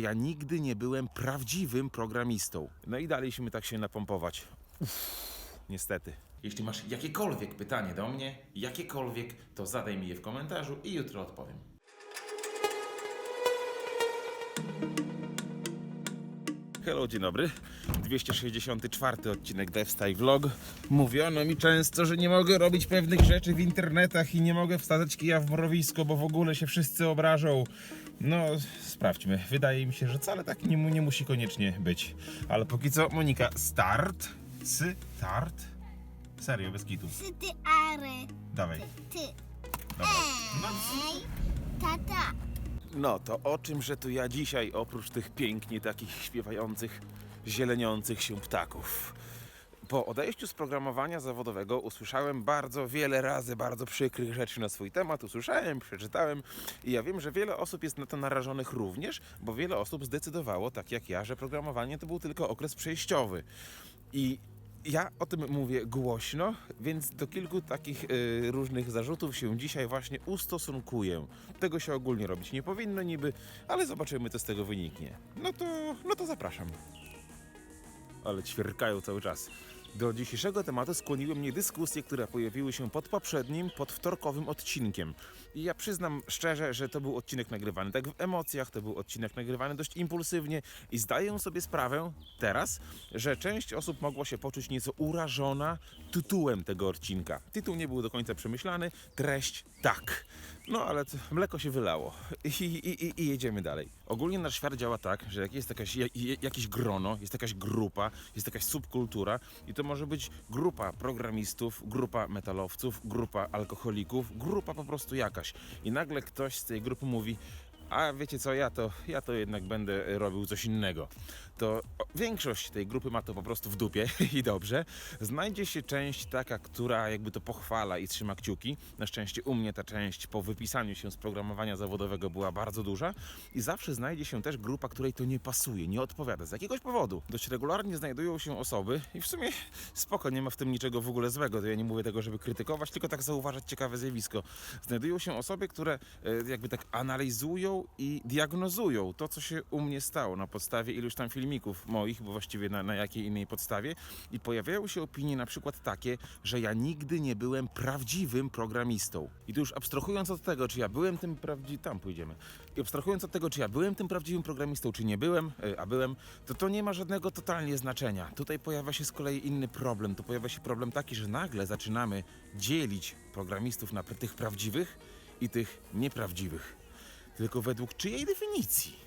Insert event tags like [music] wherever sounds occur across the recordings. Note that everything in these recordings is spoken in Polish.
Ja nigdy nie byłem prawdziwym programistą. No i daliśmy tak się napompować. Uff, niestety. Jeśli masz jakiekolwiek pytanie do mnie, jakiekolwiek, to zadaj mi je w komentarzu i jutro odpowiem. Hello, dzień dobry. 264 odcinek DevStyle Vlog. Mówiono mi często, że nie mogę robić pewnych rzeczy w internetach i nie mogę wsadzać kija w mrowisko, bo w ogóle się wszyscy obrażą. No, sprawdźmy. Wydaje mi się, że wcale tak nie, nie musi koniecznie być. Ale póki co, Monika, start. Start. Serio, bez kitu. Ty, ty, ary. Dawaj. Ty. Dobra. No, Ej. Tata. No to o czymże tu ja dzisiaj, oprócz tych pięknie takich śpiewających, zieleniących się ptaków? Po odejściu z programowania zawodowego usłyszałem bardzo wiele razy bardzo przykrych rzeczy na swój temat. Usłyszałem, przeczytałem i ja wiem, że wiele osób jest na to narażonych również, bo wiele osób zdecydowało, tak jak ja, że programowanie to był tylko okres przejściowy. I ja o tym mówię głośno, więc do kilku takich y, różnych zarzutów się dzisiaj właśnie ustosunkuję. Tego się ogólnie robić nie powinno niby, ale zobaczymy, co z tego wyniknie. No to, no to zapraszam. Ale ćwierkają cały czas. Do dzisiejszego tematu skłoniły mnie dyskusje, które pojawiły się pod poprzednim, pod wtorkowym odcinkiem. I ja przyznam szczerze, że to był odcinek nagrywany tak w emocjach, to był odcinek nagrywany dość impulsywnie i zdaję sobie sprawę teraz, że część osób mogła się poczuć nieco urażona tytułem tego odcinka. Tytuł nie był do końca przemyślany, treść tak. No ale mleko się wylało I, i, i, i jedziemy dalej. Ogólnie nasz świat działa tak, że jest jakaś, jakieś grono, jest jakaś grupa, jest jakaś subkultura i to może być grupa programistów, grupa metalowców, grupa alkoholików, grupa po prostu jakaś. I nagle ktoś z tej grupy mówi, a wiecie co, ja to, ja to jednak będę robił coś innego. To większość tej grupy ma to po prostu w dupie [laughs] i dobrze. Znajdzie się część taka, która jakby to pochwala i trzyma kciuki. Na szczęście u mnie ta część po wypisaniu się z programowania zawodowego była bardzo duża. I zawsze znajdzie się też grupa, której to nie pasuje, nie odpowiada z jakiegoś powodu. Dość regularnie znajdują się osoby i w sumie spoko, nie ma w tym niczego w ogóle złego. To ja nie mówię tego, żeby krytykować, tylko tak zauważać ciekawe zjawisko. Znajdują się osoby, które e, jakby tak analizują i diagnozują to, co się u mnie stało na podstawie iluś tam filmików moich, bo właściwie na, na jakiej innej podstawie. I pojawiają się opinie na przykład takie, że ja nigdy nie byłem prawdziwym programistą. I tu już abstrahując od tego, czy ja byłem tym prawdziwym, tam pójdziemy, i abstrahując od tego, czy ja byłem tym prawdziwym programistą, czy nie byłem, e, a byłem, to to nie ma żadnego totalnie znaczenia. Tutaj pojawia się z kolei inny problem. Tu pojawia się problem taki, że nagle zaczynamy dzielić programistów na tych prawdziwych i tych nieprawdziwych. Tylko według czyjej definicji?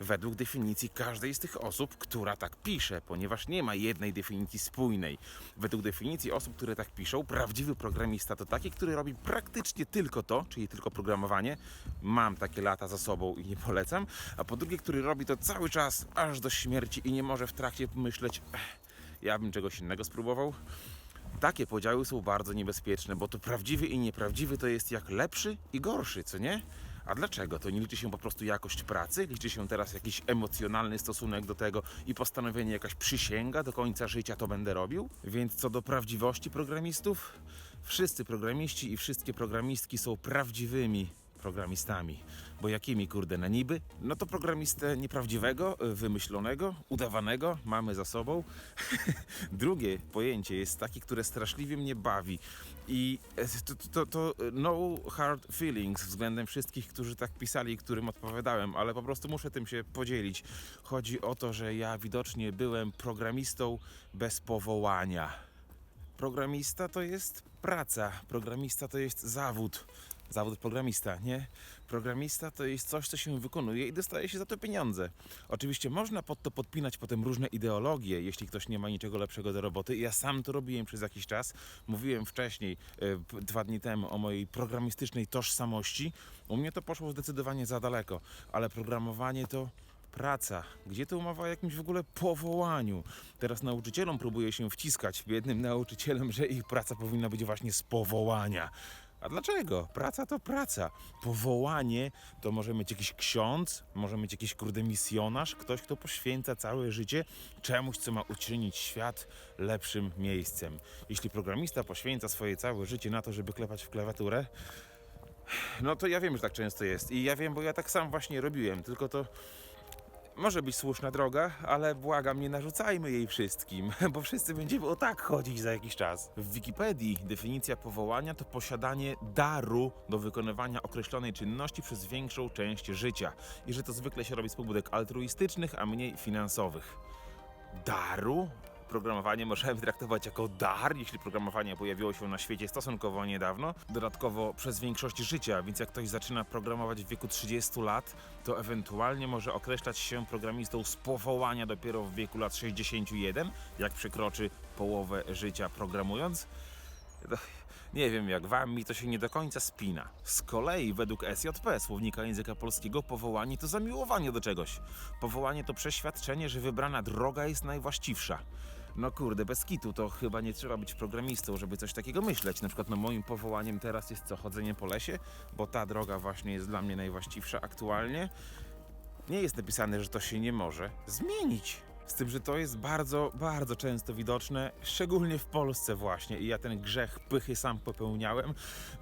Według definicji każdej z tych osób, która tak pisze, ponieważ nie ma jednej definicji spójnej. Według definicji osób, które tak piszą, prawdziwy programista to taki, który robi praktycznie tylko to, czyli tylko programowanie. Mam takie lata za sobą i nie polecam. A po drugie, który robi to cały czas, aż do śmierci i nie może w trakcie pomyśleć, "Ech, ja bym czegoś innego spróbował. Takie podziały są bardzo niebezpieczne, bo to prawdziwy i nieprawdziwy to jest jak lepszy i gorszy, co nie? A dlaczego? To nie liczy się po prostu jakość pracy, liczy się teraz jakiś emocjonalny stosunek do tego i postanowienie, jakaś przysięga do końca życia to będę robił? Więc co do prawdziwości programistów, wszyscy programiści i wszystkie programistki są prawdziwymi programistami. Bo jakimi kurde na niby? No to programistę nieprawdziwego, wymyślonego, udawanego mamy za sobą. [laughs] Drugie pojęcie jest takie, które straszliwie mnie bawi. I e, to, to, to no hard feelings względem wszystkich, którzy tak pisali którym odpowiadałem, ale po prostu muszę tym się podzielić. Chodzi o to, że ja widocznie byłem programistą bez powołania. Programista to jest praca, programista to jest zawód. Zawód programista, nie? Programista to jest coś, co się wykonuje i dostaje się za to pieniądze. Oczywiście można pod to podpinać potem różne ideologie, jeśli ktoś nie ma niczego lepszego do roboty. Ja sam to robiłem przez jakiś czas. Mówiłem wcześniej, e, dwa dni temu, o mojej programistycznej tożsamości. U mnie to poszło zdecydowanie za daleko, ale programowanie to praca. Gdzie tu mowa o jakimś w ogóle powołaniu? Teraz nauczycielom próbuje się wciskać, biednym nauczycielom, że ich praca powinna być właśnie z powołania. A dlaczego? Praca to praca. Powołanie to może mieć jakiś ksiądz, może mieć jakiś kurde misjonarz, ktoś, kto poświęca całe życie czemuś, co ma uczynić świat lepszym miejscem. Jeśli programista poświęca swoje całe życie na to, żeby klepać w klawiaturę, no to ja wiem, że tak często jest. I ja wiem, bo ja tak sam właśnie robiłem, tylko to Może być słuszna droga, ale błagam, nie narzucajmy jej wszystkim, [laughs] bo wszyscy będziemy o tak chodzić za jakiś czas. W Wikipedii definicja powołania to posiadanie daru do wykonywania określonej czynności przez większą część życia i że to zwykle się robi z pobudek altruistycznych, a mniej finansowych. Daru? Programowanie możemy traktować jako dar, jeśli programowanie pojawiło się na świecie stosunkowo niedawno. Dodatkowo przez większość życia, więc jak ktoś zaczyna programować w wieku 30 lat, to ewentualnie może określać się programistą z powołania dopiero w wieku lat 61, jak przekroczy połowę życia programując. Nie wiem jak wam, mi to się nie do końca spina. Z kolei według SJP, słownika języka polskiego, powołanie to zamiłowanie do czegoś. Powołanie to przeświadczenie, że wybrana droga jest najwłaściwsza. No kurde, bez kitu to chyba nie trzeba być programistą, żeby coś takiego myśleć. Na przykład no moim powołaniem teraz jest co, chodzenie po lesie, bo ta droga właśnie jest dla mnie najwłaściwsza aktualnie. Nie jest napisane, że to się nie może zmienić. Z tym, że to jest bardzo, bardzo często widoczne, szczególnie w Polsce właśnie. I ja ten grzech pychy sam popełniałem,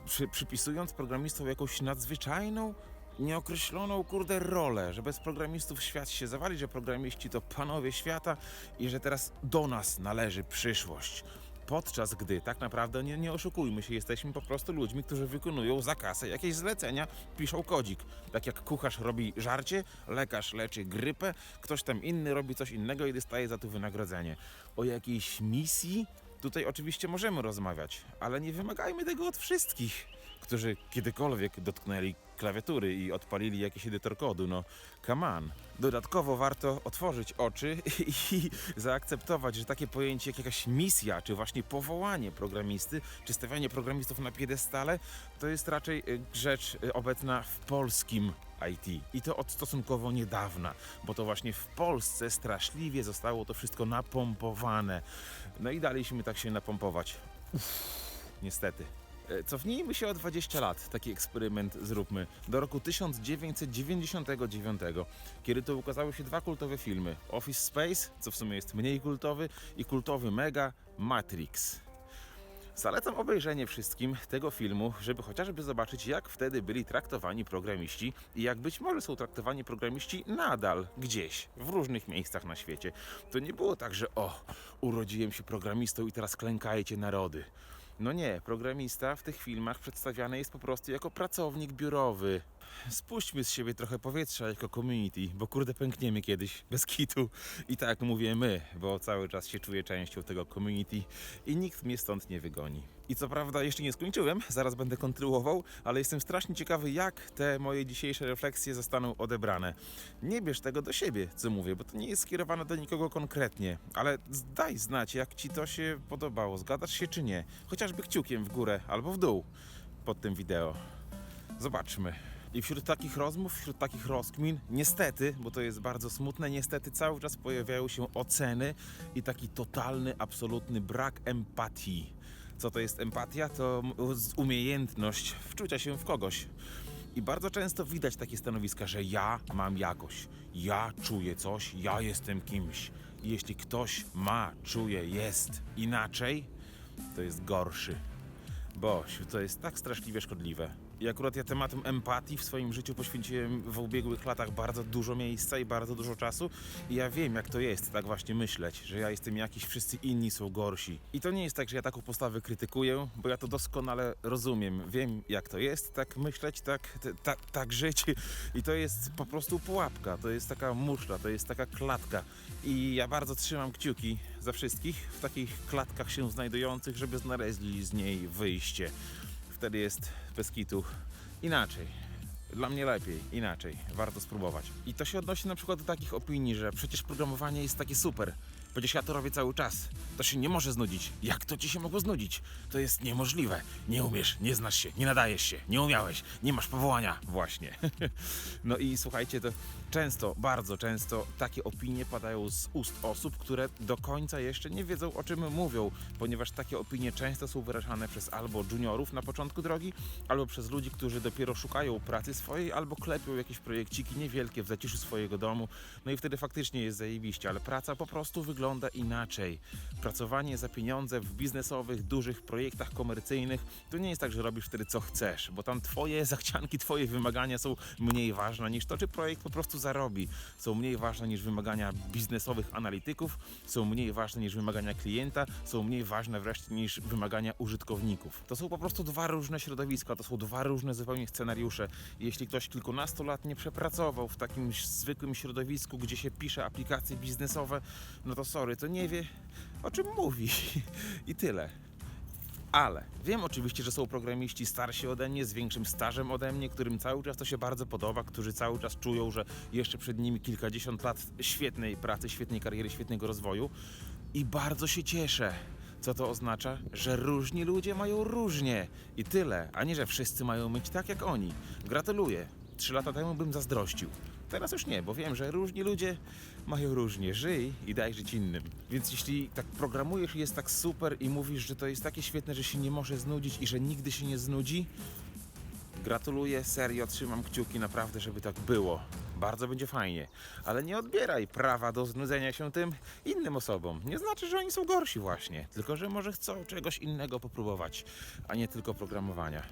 przy, przypisując programistom jakąś nadzwyczajną, nieokreśloną, kurde, rolę, że bez programistów świat się zawali, że programiści to panowie świata i że teraz do nas należy przyszłość. Podczas gdy tak naprawdę nie, nie oszukujmy się, jesteśmy po prostu ludźmi, którzy wykonują za kasę jakieś zlecenia, piszą kodzik. Tak jak kucharz robi żarcie, lekarz leczy grypę, ktoś tam inny robi coś innego i dostaje za to wynagrodzenie. O jakiejś misji tutaj oczywiście możemy rozmawiać, ale nie wymagajmy tego od wszystkich, którzy kiedykolwiek dotknęli klawiatury i odpalili jakiś edytor kodu. No, come on. Dodatkowo warto otworzyć oczy [laughs] i zaakceptować, że takie pojęcie jak jakaś misja, czy właśnie powołanie programisty, czy stawianie programistów na piedestale, to jest raczej y, rzecz y, obecna w polskim IT. I to od stosunkowo niedawna, bo to właśnie w Polsce straszliwie zostało to wszystko napompowane. No i daliśmy tak się napompować. Uff, niestety. E, Cofnijmy się o 20 lat, taki eksperyment zróbmy, do roku 1999, kiedy to ukazały się dwa kultowe filmy: Office Space, co w sumie jest mniej kultowy, i kultowy mega Matrix. Zalecam obejrzenie wszystkim tego filmu, żeby chociażby zobaczyć, jak wtedy byli traktowani programiści i jak być może są traktowani programiści nadal gdzieś, w różnych miejscach na świecie. To nie było tak, że o, urodziłem się programistą i teraz klękajcie narody. No nie, programista w tych filmach przedstawiany jest po prostu jako pracownik biurowy. Spuśćmy z siebie trochę powietrza jako community, bo kurde pękniemy kiedyś, bez kitu. I tak mówię my, bo cały czas się czuję częścią tego community i nikt mnie stąd nie wygoni. I co prawda jeszcze nie skończyłem, zaraz będę kontynuował, ale jestem strasznie ciekawy, jak te moje dzisiejsze refleksje zostaną odebrane. Nie bierz tego do siebie, co mówię, bo to nie jest skierowane do nikogo konkretnie, ale daj znać, jak ci to się podobało, zgadzasz się czy nie, chociażby kciukiem w górę albo w dół pod tym wideo. Zobaczmy. I wśród takich rozmów, wśród takich rozkmin, niestety, bo to jest bardzo smutne, niestety cały czas pojawiają się oceny i taki totalny, absolutny brak empatii. Co to jest empatia? To umiejętność wczucia się w kogoś. I bardzo często widać takie stanowiska, że ja mam jakoś, ja czuję coś, ja jestem kimś. I jeśli ktoś ma, czuje, jest inaczej, to jest gorszy. Boś, to jest tak straszliwie szkodliwe. I akurat ja tematom empatii w swoim życiu poświęciłem w ubiegłych latach bardzo dużo miejsca i bardzo dużo czasu. I ja wiem, jak to jest tak właśnie myśleć, że ja jestem jakiś, wszyscy inni są gorsi. I to nie jest tak, że ja taką postawę krytykuję, bo ja to doskonale rozumiem. Wiem, jak to jest, tak myśleć, tak, t- ta, tak żyć. I to jest po prostu pułapka, to jest taka muszla, to jest taka klatka. I ja bardzo trzymam kciuki za wszystkich w takich klatkach się znajdujących, żeby znaleźli z niej wyjście. Wtedy jest bez kitu inaczej. Dla mnie lepiej, inaczej. Warto spróbować. I to się odnosi na przykład do takich opinii, że przecież programowanie jest takie super. Przecież ja to robię cały czas. To się nie może znudzić. Jak to ci się mogło znudzić? To jest niemożliwe. Nie umiesz, nie znasz się, nie nadajesz się, nie umiałeś, nie masz powołania. Właśnie. [laughs] no i słuchajcie, to często, bardzo często takie opinie padają z ust osób, które do końca jeszcze nie wiedzą o czym mówią, ponieważ takie opinie często są wyrażane przez albo juniorów na początku drogi, albo przez ludzi, którzy dopiero szukają pracy swojej, albo klepią jakieś projekciki niewielkie w zaciszu swojego domu. No i wtedy faktycznie jest zajebiście, ale praca po prostu wygląda wygląda inaczej. Pracowanie za pieniądze w biznesowych, dużych projektach komercyjnych to nie jest tak, że robisz wtedy co chcesz, bo tam twoje [laughs] zachcianki, twoje wymagania są mniej ważne niż to, czy projekt po prostu zarobi. Są mniej ważne niż wymagania biznesowych analityków, są mniej ważne niż wymagania klienta, są mniej ważne wreszcie niż wymagania użytkowników. To są po prostu dwa różne środowiska, to są dwa różne zupełnie scenariusze. Jeśli ktoś kilkunastu lat nie przepracował w takim zwykłym środowisku, gdzie się pisze aplikacje biznesowe, no to sorry, to nie wie o czym mówi. [laughs] I tyle. Ale wiem oczywiście, że są programiści starsi ode mnie, z większym stażem ode mnie, którym cały czas to się bardzo podoba, którzy cały czas czują, że jeszcze przed nimi kilkadziesiąt lat świetnej pracy, świetnej kariery, świetnego rozwoju. I bardzo się cieszę. Co to oznacza? Że różni ludzie mają różnie. I tyle, a nie, że wszyscy mają mieć tak jak oni. Gratuluję. Trzy lata temu bym zazdrościł. Teraz już nie, bo wiem, że różni ludzie mają różnie. Żyj i daj żyć innym. Więc jeśli tak programujesz i jest tak super i mówisz, że to jest takie świetne, że się nie może znudzić i że nigdy się nie znudzi, Gratuluję, serio, trzymam kciuki naprawdę, żeby tak było. Bardzo będzie fajnie. Ale nie odbieraj prawa do znudzenia się tym innym osobom. Nie znaczy, że oni są gorsi właśnie, tylko że może chcą czegoś innego popróbować, a nie tylko programowania.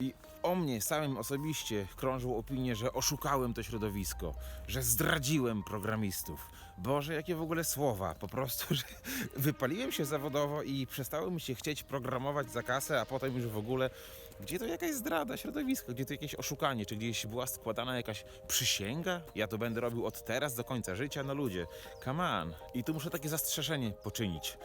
I o mnie samym osobiście krążą opinie, że oszukałem to środowisko, że zdradziłem programistów. Boże, jakie w ogóle słowa. Po prostu, [laughs] że wypaliłem się zawodowo i przestało mi się chcieć programować za kasę, a potem już w ogóle. Gdzie to jakaś zdrada środowiska, gdzie to jakieś oszukanie, czy gdzieś była składana jakaś przysięga? Ja to będę robił od teraz do końca życia, no ludzie. Come on. I tu muszę takie zastrzeżenie poczynić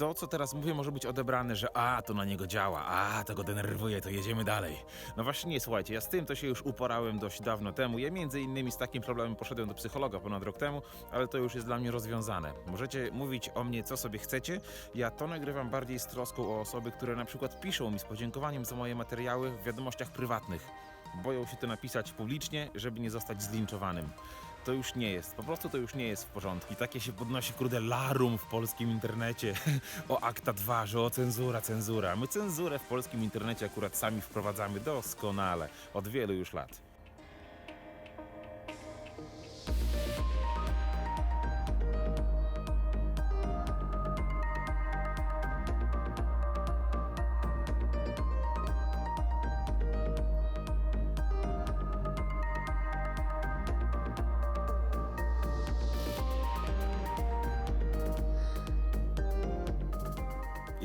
to, co teraz mówię, może być odebrane, że a, to na niego działa, a, to go denerwuje, to jedziemy dalej. No właśnie nie, słuchajcie, ja z tym to się już uporałem dość dawno temu. Ja między innymi z takim problemem poszedłem do psychologa ponad rok temu, ale to już jest dla mnie rozwiązane. Możecie mówić o mnie, co sobie chcecie. Ja to nagrywam bardziej z troską o osoby, które na przykład piszą mi z podziękowaniem za moje materiały w wiadomościach prywatnych. Boją się to napisać publicznie, żeby nie zostać zlinczowanym to już nie jest, po prostu to już nie jest w porządku. Takie się podnosi, kurde, larum w polskim internecie [laughs] o akta 2, że o cenzura, cenzura. My cenzurę w polskim internecie akurat sami wprowadzamy doskonale, od wielu już lat.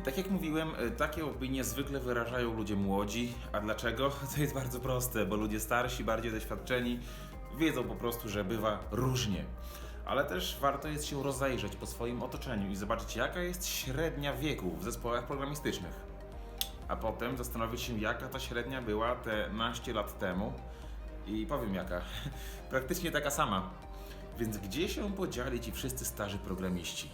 Tak jak mówiłem, y, takie opinie zwykle wyrażają ludzie młodzi. A dlaczego? [laughs] To jest bardzo proste, bo ludzie starsi, bardziej doświadczeni wiedzą po prostu, że bywa różnie. Ale też warto jest się rozejrzeć po swoim otoczeniu i zobaczyć, jaka jest średnia wieku w zespołach programistycznych. A potem zastanowić się, jaka ta średnia była te naście lat temu. I powiem jaka. [laughs] Praktycznie taka sama. Więc gdzie się podzieli ci wszyscy starzy programiści?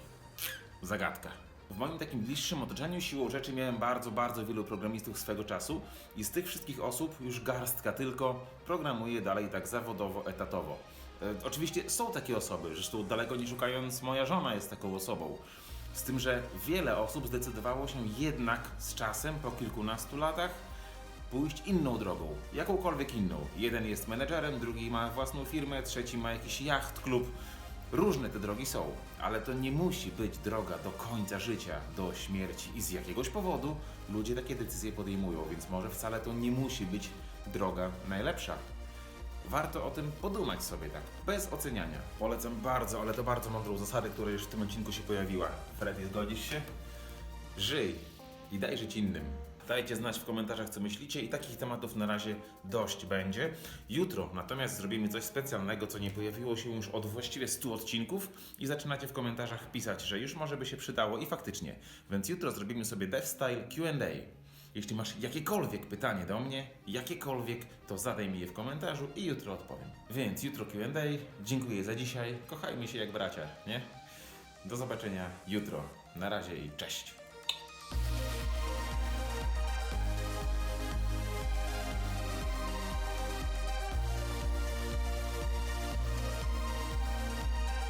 Zagadka. W moim takim bliższym otoczeniu siłą rzeczy miałem bardzo, bardzo wielu programistów swego czasu i z tych wszystkich osób już garstka tylko programuje dalej tak zawodowo, etatowo. E, oczywiście są takie osoby, zresztą daleko nie szukając, moja żona jest taką osobą. Z tym, że wiele osób zdecydowało się jednak z czasem, po kilkunastu latach, pójść inną drogą, jakąkolwiek inną. Jeden jest menedżerem, drugi ma własną firmę, trzeci ma jakiś jacht klub. Różne te drogi są, ale to nie musi być droga do końca życia, do śmierci i z jakiegoś powodu ludzie takie decyzje podejmują, więc może wcale to nie musi być droga najlepsza. Warto o tym podumać sobie tak, bez oceniania. Polecam bardzo, ale to bardzo mądrą zasadę, która już w tym odcinku się pojawiła. Freddy, zgodzisz się? Żyj i daj żyć innym. Dajcie znać w komentarzach, co myślicie i takich tematów na razie dość będzie. Jutro natomiast zrobimy coś specjalnego, co nie pojawiło się już od właściwie 100 odcinków i zaczynacie w komentarzach pisać, że już może by się przydało i faktycznie. Więc jutro zrobimy sobie Dev Style Q&A. Jeśli masz jakiekolwiek pytanie do mnie, jakiekolwiek, to zadaj mi je w komentarzu i jutro odpowiem. Więc jutro Q&A. Dziękuję za dzisiaj. Kochajmy się jak bracia, nie? Do zobaczenia jutro. Na razie i cześć.